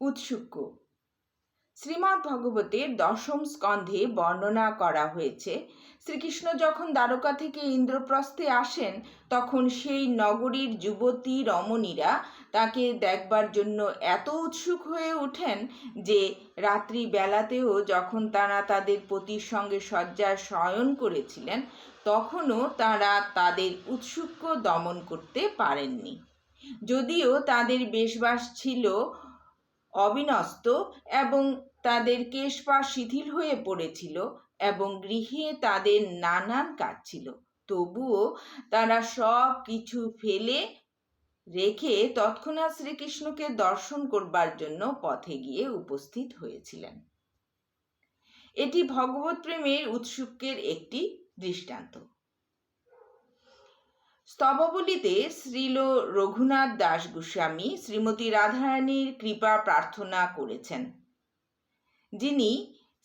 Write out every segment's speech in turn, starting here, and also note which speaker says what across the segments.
Speaker 1: উৎসুক্য শ্রীমৎ ভগবতের দশম স্কন্ধে বর্ণনা করা হয়েছে, শ্রীকৃষ্ণ যখন দ্বারকা থেকে ইন্দ্রপ্রস্থে আসেন, তখন সেই নগরীর যুবতী রমণীরা তাকে দেখবার জন্য এত উৎসুক হয়ে ওঠেন যে রাত্রি বেলাতেও যখন তারা তাদের পতির সঙ্গে শয্যায় শয়ন করেছিলেন, তখনও তারা তাদের উৎসুক্য দমন করতে পারেননি। যদিও তাদের বেশবাস ছিল অবিনস্ত এবং তাদের কেশপা শিথিল হয়ে পড়েছিল এবং গৃহে তাদের নানান কাজ ছিল। তবুও তারা সব কিছু ফেলে রেখে তৎক্ষণাৎ শ্রীকৃষ্ণকে দর্শন করবার জন্য পথে গিয়ে উপস্থিত হয়েছিলেন। এটি ভগবত প্রেমের উৎসুকের একটি দৃষ্টান্ত। স্তবাবলিতে শ্রীল রঘুনাথ দাস গোস্বামী শ্রীমতী রাধারানীর কৃপা প্রার্থনা করেছেন। যিনি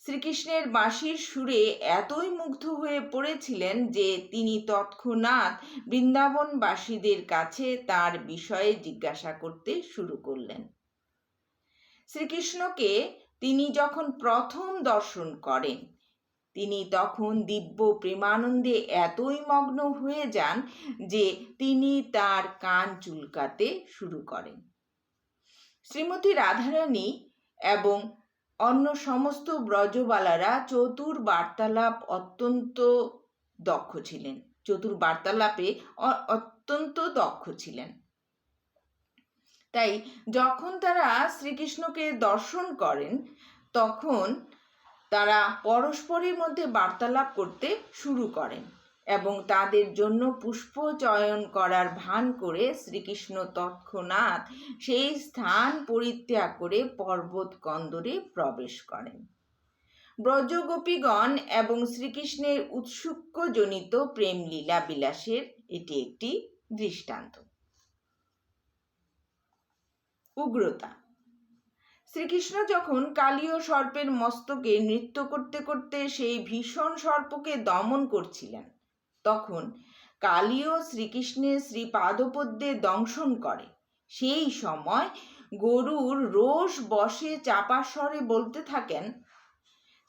Speaker 1: শ্রীকৃষ্ণের বাঁশির সুরে এতই মুগ্ধ হয়ে পড়েছিলেন যে তিনি তৎক্ষণাৎ বৃন্দাবনবাসীদের কাছে তার বিষয়ে জিজ্ঞাসা করতে শুরু করলেন। শ্রীকৃষ্ণকে তিনি যখন প্রথম দর্শন করেন তিনি তখন দিব্য প্রেমানন্দে এতই মগ্ন হয়ে যান যে তিনি তার কান চুলকাতে শুরু করেন। শ্রীমতী রাধারানী এবং অন্য সমস্ত ব্রজবালারা চতুর বার্তালাপ অত্যন্ত দক্ষ ছিলেন। চতুর বার্তালাপে অত্যন্ত দক্ষ ছিলেন। তাই যখন তারা শ্রীকৃষ্ণকে দর্শন করেন, তখন তারা পরস্পরের মধ্যে বার্তালাপ করতে শুরু করেন এবং তাদের জন্য পুষ্প চয়ন করার ভান করে শ্রীকৃষ্ণ তৎক্ষণাৎ সেই স্থান পরিত্যাগ করে পর্বত কন্দরে প্রবেশ করেন। ব্রজগোপীগণ এবং শ্রীকৃষ্ণের উৎসুক্যজনিত প্রেম লীলা বিলাসের এটি একটি দৃষ্টান্ত। উগ্রতা শ্রীকৃষ্ণ যখন কালীয় সর্পের মস্তকে নৃত্য করতে করতে সেই ভীষণ সর্পকে দমন করছিলেন, তখন কালীয় শ্রীকৃষ্ণের শ্রীপাদপদ্মে দংশন করে। সেই সময় গরুর রোষ বসে চাপা স্বরে বলতে থাকেন,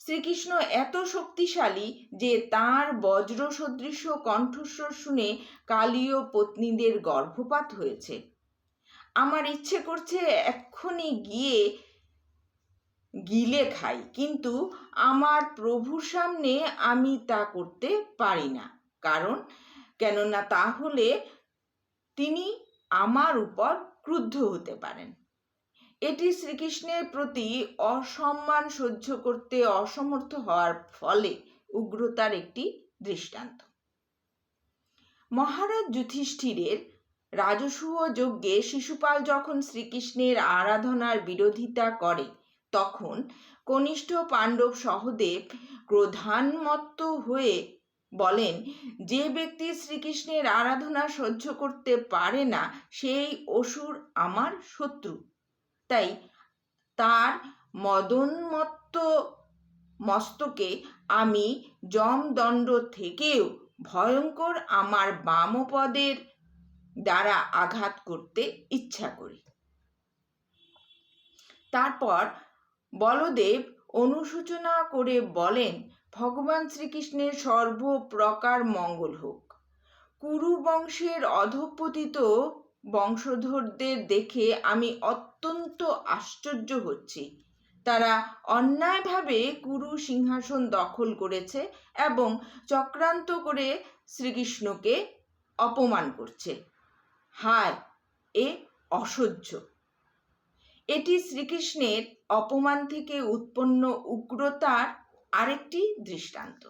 Speaker 1: শ্রীকৃষ্ণ এত শক্তিশালী যে তার বজ্র সদৃশ কণ্ঠস্বর শুনে কালীয় পত্নীদের গর্ভপাত হয়েছে। আমার ইচ্ছে করছে এক্ষুনি গিয়ে গিলে খাই। কিন্তু আমার প্রভুর সামনে আমি তা করতে পারি না। কারণ, কেননা তাহলে তিনি আমার উপর ক্রুদ্ধ হতে পারেন। এটি শ্রীকৃষ্ণের প্রতি অসম্মান সহ্য করতে অসমর্থ হওয়ার ফলে উগ্রতার একটি দৃষ্টান্ত। মহারাজ যুধিষ্ঠিরের রাজসূয় যজ্ঞে শিশুপাল যখন শ্রীকৃষ্ণের আরাধনার বিরোধিতা করে তখন কনিষ্ঠ পাণ্ডব সহদেব ক্রোধান্মত্ত হয়ে বলেন, যে ব্যক্তি শ্রীকৃষ্ণের আরাধনা সহ্য করতে পারে না, সেই অসুর আমার শত্রু তাই তার মদনমত্ত মস্তকে আমি যমদণ্ড থেকেও ভয়ঙ্কর আমার বামপদের দ্বারা আঘাত করতে ইচ্ছা করি। তারপর বলদেব অনুসূচনা করে বলেন, ভগবান শ্রীকৃষ্ণের সর্বপ্রকার মঙ্গল হোক। কুরু বংশের অধপতিত বংশধরদের দেখে আমি অত্যন্ত আশ্চর্য হচ্ছি। তারা অন্যায়ভাবে কুরু সিংহাসন দখল করেছে এবং চক্রান্ত করে শ্রীকৃষ্ণকে অপমান করছে। হায়, এ অসহ্য। এটি শ্রীকৃষ্ণের অপমান থেকে উৎপন্ন উগ্রতার আরেকটি দৃষ্টান্ত।